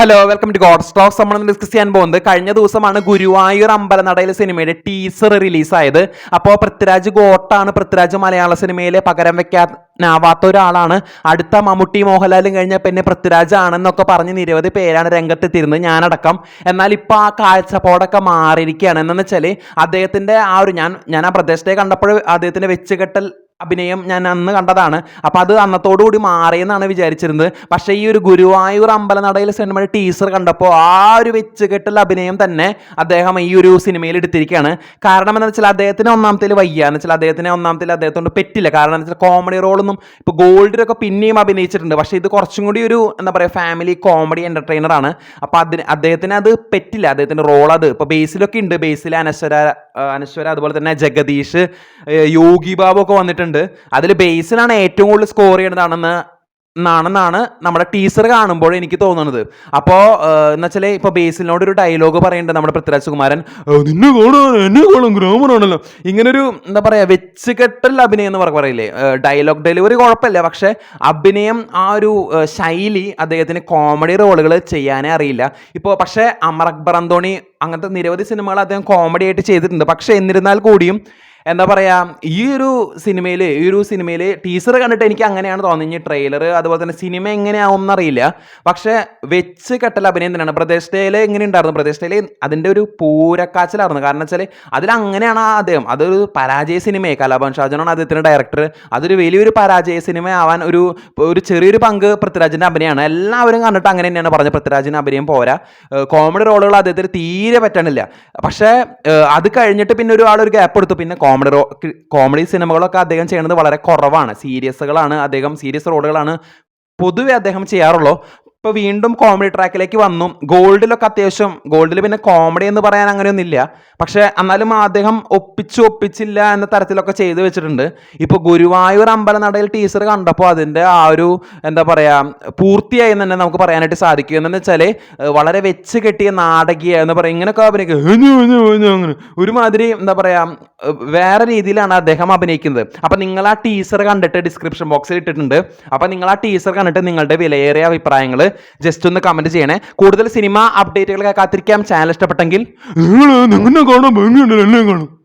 Hello welcome to God stocks നമ്മൾ discuss ചെയ്യാൻ പോകുന്നത് കഴിഞ്ഞ ദിവസമാണ് ഗുരുവായൂർ അമ്പലനടയിൽ സിനിമയുടെ ടീസർ റിലീസായത് അപ്പോൾ പൃഥ്വിരാജ് ഗോട്ടാണ് പൃഥ്വിരാജ് മലയാള സിനിമയിലെ പകരം വെക്കാനാവാത്ത ഒരാളാണ്. അടുത്ത മമ്മൂട്ടി മോഹൻലാലും കഴിഞ്ഞ പിന്നെ പൃഥ്വിരാജ് ആണെന്നൊക്കെ പറഞ്ഞ് നിരവധി പേരാണ് രംഗത്തെത്തിയിരുന്നത് ഞാനടക്കം. എന്നാൽ ഇപ്പോൾ ആ കാഴ്ചപ്പാടൊക്കെ മാറിയിരിക്കുകയാണ്. എന്നു വെച്ചാൽ അദ്ദേഹത്തിന്റെ ആ ഒരു ഞാൻ ഞാൻ ആ പ്രദേശത്തെ കണ്ടപ്പോൾ അദ്ദേഹത്തിന്റെ വെച്ചുകെട്ടൽ അഭിനയം ഞാൻ അന്ന് കണ്ടതാണ്. അപ്പോൾ അത് അന്നത്തോടുകൂടി മാറിയെന്നാണ് വിചാരിച്ചിരുന്നത്. പക്ഷേ ഈ ഒരു ഗുരുവായൂർ അമ്പലനടയിൽ സിനിമയുടെ ടീസർ കണ്ടപ്പോൾ ആ ഒരു വെച്ചുകെട്ടൽ അഭിനയം തന്നെ അദ്ദേഹം ഈ ഒരു സിനിമയിൽ എടുത്തിരിക്കുകയാണ്. കാരണം എന്താ വെച്ചാൽ അദ്ദേഹത്തിന് ഒന്നാമത്തേൽ വയ്യ. എന്ന് വെച്ചാൽ അദ്ദേഹത്തിന് ഒന്നാമത്തേൽ അദ്ദേഹത്തോണ്ട് പറ്റില്ല. കാരണം എന്താ വെച്ചാൽ കോമഡി റോളൊന്നും ഇപ്പോൾ ഗോൾഡിലൊക്കെ പിന്നെയും അഭിനയിച്ചിട്ടുണ്ട്. പക്ഷേ ഇത് കുറച്ചും കൂടി ഒരു എന്താ പറയുക ഫാമിലി കോമഡി എന്റർടൈനർ ആണ്. അപ്പോൾ അതിന് അദ്ദേഹത്തിന് അത് പറ്റില്ല. അദ്ദേഹത്തിന്റെ റോൾ അത്. ഇപ്പോൾ ബേസിലൊക്കെ ഉണ്ട്. ബേസിൽ അനശ്വര അനശ്വര അതുപോലെ തന്നെ ജഗദീഷ് യോഗി ബാബു ഒക്കെ വന്നിട്ടുണ്ട്. അതിൽ ബേസിലാണ് ഏറ്റവും കൂടുതൽ സ്കോർ ചെയ്യുന്നതാണെന്ന് എന്നാണെന്നാണ് നമ്മുടെ ടീച്ചർ കാണുമ്പോൾ എനിക്ക് തോന്നുന്നത്. അപ്പോ എന്ന് വെച്ചാൽ ഇപ്പോൾ ബേസിലിനോട് ഒരു ഡയലോഗ് പറയുന്നുണ്ട് നമ്മുടെ പൃഥ്വിരാജ് കുമാരൻ "ആ, നിന്നെ കാണാൻ എന്നെ കാണാൻ ഗ്രാമറാണല്ലോ ഇങ്ങനൊരു എന്താ പറയുക വെച്ച് കെട്ടൽ അഭിനയം എന്ന് പറ- പറയില്ലേ? ഡയലോഗ് ഡെലിവറി കുഴപ്പമില്ല പക്ഷേ അഭിനയം ആ ഒരു ശൈലി അദ്ദേഹത്തിന് കോമഡി റോളുകൾ ചെയ്യാനേ അറിയില്ല. ഇപ്പോൾ പക്ഷേ അമർ അക്ബർ അന്തോണി അങ്ങനത്തെ നിരവധി സിനിമകൾ അദ്ദേഹം കോമഡി ആയിട്ട് ചെയ്തിട്ടുണ്ട്. പക്ഷേ എന്നിരുന്നാൽ കൂടിയും എന്താ പറയുക ഈ ഒരു സിനിമയിൽ ഈ ഒരു സിനിമയിൽ ടീസർ കണ്ടിട്ട് എനിക്ക് അങ്ങനെയാണ് തോന്നുന്നത്. ട്രെയിലർ അതുപോലെ തന്നെ സിനിമ എങ്ങനെയാവും എന്നറിയില്ല പക്ഷേ വെച്ച് കെട്ടൽ അഭിനയം തന്നെയാണ് പ്രദേശത്തേൽ എങ്ങനെ ഉണ്ടായിരുന്നു പ്രദേശത്തേൽ അതിന്റെ ഒരു പൂരക്കാച്ചിലായിരുന്നു. കാരണം വെച്ചാൽ അതിൽ അങ്ങനെയാണ് അദ്ദേഹം. അതൊരു പരാജയ സിനിമയെ കലാഭവൻ ഷാജനാണ് അദ്ദേഹത്തിന്റെ ഡയറക്ടർ അതൊരു വലിയൊരു പരാജയ സിനിമ ആവാൻ ഒരു ഒരു ചെറിയൊരു പങ്ക് പൃഥ്വിരാജിന്റെ അഭിനയമാണ്. എല്ലാവരും കണ്ടിട്ട് അങ്ങനെ തന്നെയാണ് പറഞ്ഞത്. പൃഥ്വിരാജിന്റെ അഭിനയം പോരാ. കോമഡി റോളുകൾ അദ്ദേഹത്തിന് തീരെ പറ്റണില്ല പക്ഷേ അത് കഴിഞ്ഞിട്ട് പിന്നെ ഒരാളൊരു ഗ്യാപ്പ് എടുത്തു. പിന്നെ കോമഡി റോ കോമഡി സിനിമകളൊക്കെ അദ്ദേഹം ചെയ്യുന്നത് വളരെ കുറവാണ്. സീരിയസുകളാണ് അദ്ദേഹം സീരിയസ് റോളുകളാണ് പൊതുവെ അദ്ദേഹം ചെയ്യാറുള്ളൂ. ഇപ്പോൾ വീണ്ടും കോമഡി ട്രാക്കിലേക്ക് വന്നു. ഗോൾഡിലൊക്കെ അത്യാവശ്യം ഗോൾഡിൽ പിന്നെ കോമഡി എന്ന് പറയാൻ അങ്ങനെയൊന്നുമില്ല. പക്ഷെ എന്നാലും അദ്ദേഹം ഒപ്പിച്ചു ഒപ്പിച്ചില്ല എന്ന തരത്തിലൊക്കെ ചെയ്തു വെച്ചിട്ടുണ്ട്. ഇപ്പോൾ ഗുരുവായൂർ അമ്പലനടയിൽ ടീച്ചർ കണ്ടപ്പോൾ അതിന്റെ ആ ഒരു എന്താ പറയാ പൂർത്തിയായി തന്നെ നമുക്ക് പറയാനായിട്ട് സാധിക്കും. എന്താണെന്ന് വെച്ചാൽ വളരെ വെച്ച് കെട്ടിയ നാടകീയ എന്ന് പറയും. ഇങ്ങനെയൊക്കെ അഭിനയിക്കും. ഒരുമാതിരി എന്താ പറയാ വേറെ രീതിയിലാണ് അദ്ദേഹം അഭിനയിക്കുന്നത്. അപ്പം നിങ്ങൾ ആ ടീസർ കണ്ടിട്ട് ഡിസ്ക്രിപ്ഷൻ ബോക്സിൽ ഇട്ടിട്ടുണ്ട്. അപ്പം നിങ്ങൾ ആ ടീസർ കണ്ടിട്ട് നിങ്ങളുടെ വിലയേറിയ അഭിപ്രായങ്ങൾ ജസ്റ്റ് ഒന്ന് കമന്റ് ചെയ്യണേ. കൂടുതൽ സിനിമ അപ്ഡേറ്റുകൾ കാത്തിരിക്കാം. ചാനൽ ഇഷ്ടപ്പെട്ടെങ്കിൽ കാണും.